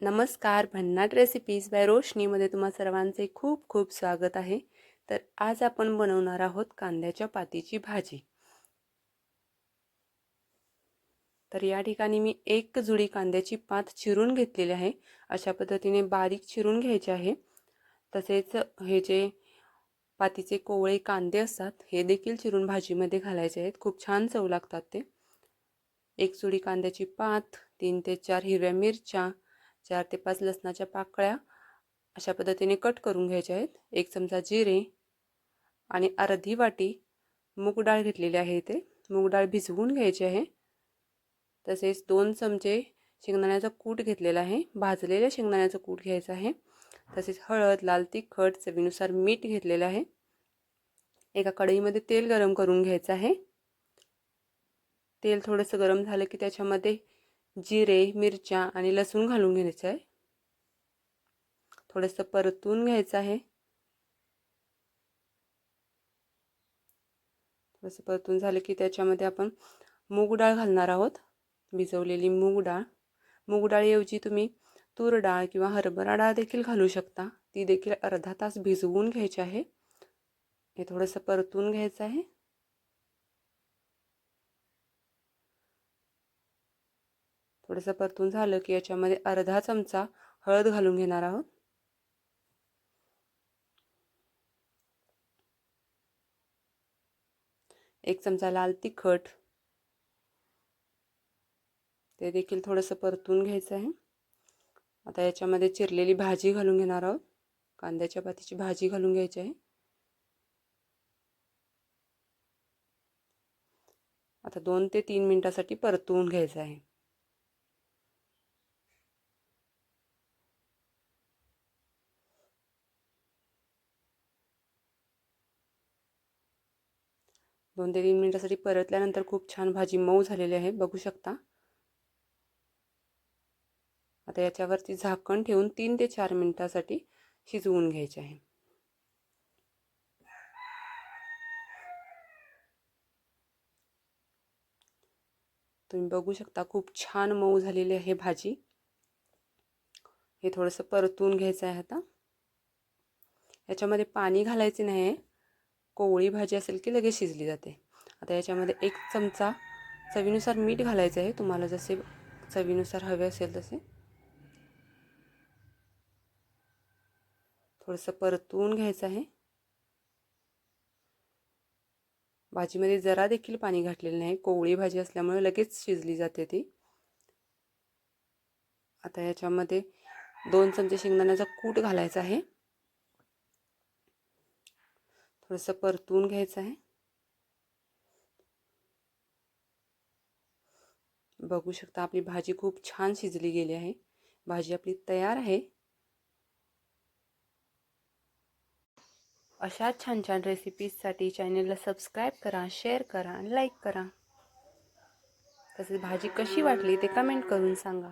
नमस्कार भन्नाट recipes bye रोशनीमध्ये तुम्हा सर्वांचे खूप खूप स्वागत आहे. तर आज आपण बनवणार आहोत कांद्याच्या पातीची भाजी. तर या ठिकाणी मी एक जुडी कांद्याची पात चिरून घेतलेली आहे. अशा पद्धतीने बारीक चिरून घ्यायचे आहे. तसेच हे जे पातीचे कोवळे कांदे असतात हे देखील चिरून भाजीमध्ये घालायचे आहेत. खूप छान चव लागतात ते. एक जुडी कांद्याची पात तीन ते चार हिरव्या मिरच्या चार ते पाच लसणाच्या पाकळ्या अशा पद्धतीने कट करून घ्यायच्या आहेत. एक चमचा जिरे आणि अर्धी वाटी मूग डाळ घेतलेली आहे इथे. मूग डाळ भिजवून घ्यायची आहे. तसेच दोन चमचे शेंगदाण्याचा कूट घेतलेला आहे. भाजलेल्या शेंगदाण्याचं कूट घ्यायचं आहे. तसेच हळद लाल तिखट चवीनुसार मीठ घेतलेलं आहे. एका कढईमध्ये तेल गरम करून घ्यायचं आहे. तेल थोडंसं गरम झालं की त्याच्यामध्ये जिरे मिरच्या आणि लसूण घालून घ्यायचं आहे. थोडंसं परतून घ्यायचं आहे. थोडंसं परतून झालं की त्याच्यामध्ये आपण मूग डाळ घालणार आहोत. भिजवलेली मूग डाळ. मूग डाळीऐवजी तुम्ही तूर डाळ किंवा हरभरा डाळ देखील घालू शकता. ती देखील अर्धा तास भिजवून घ्यायची आहे. हे थोडंसं परतून घ्यायचं आहे. थोडंसं परतून झालं की याच्यामध्ये अर्धा चमचा हळद घालून घेणार आहोत. एक चमचा लाल तिखट. ते देखील थोडंसं परतून घ्यायचं आहे. आता याच्यामध्ये चिरलेली भाजी घालून घेणार आहोत. कांद्याच्या पातीची भाजी घालून घ्यायची आहे. आता दोन ते तीन मिनटासाठी परतवून घ्यायचं आहे. दोन ते तीन मिनटासाठी परतल्यानंतर खूप छान भाजी मऊ झालेली आहे. बघू शकता. आता याच्यावरती झाकण ठेवून तीन ते चार मिनटासाठी शिजवून घ्यायचे आहे. तुम्ही बघू शकता खूप छान मऊ झालेली आहे भाजी. हे थोडंसं परतून घ्यायचं आहे आता. याच्यामध्ये पाणी घालायचे नाही आहे कोवळी भाजी असेल की लगेच शिजली जाते. आता याच्यामध्ये एक चमचा चवीनुसार मीठ घालायचं आहे. तुम्हाला जसे चवीनुसार हवे असेल तसे. थोडंसं परतून घ्यायचं आहे. भाजीमध्ये जरा देखील पाणी घातलेलं नाही. कोवळी भाजी असल्यामुळे लगेच शिजली जाते ती. आता याच्यामध्ये दोन चमचे शेंगदाण्याचा कूट घालायचा आहे. थोडंसं परतून घ्यायचं आहे. बघू शकता आपली भाजी खूप छान शिजली गेली आहे. भाजी आपली तयार आहे. अशा छान छान रेसिपीजसाठी चॅनलला सबस्क्राईब करा शेअर करा आणि लाईक करा. तसेच भाजी कशी वाटली ते कमेंट करून सांगा.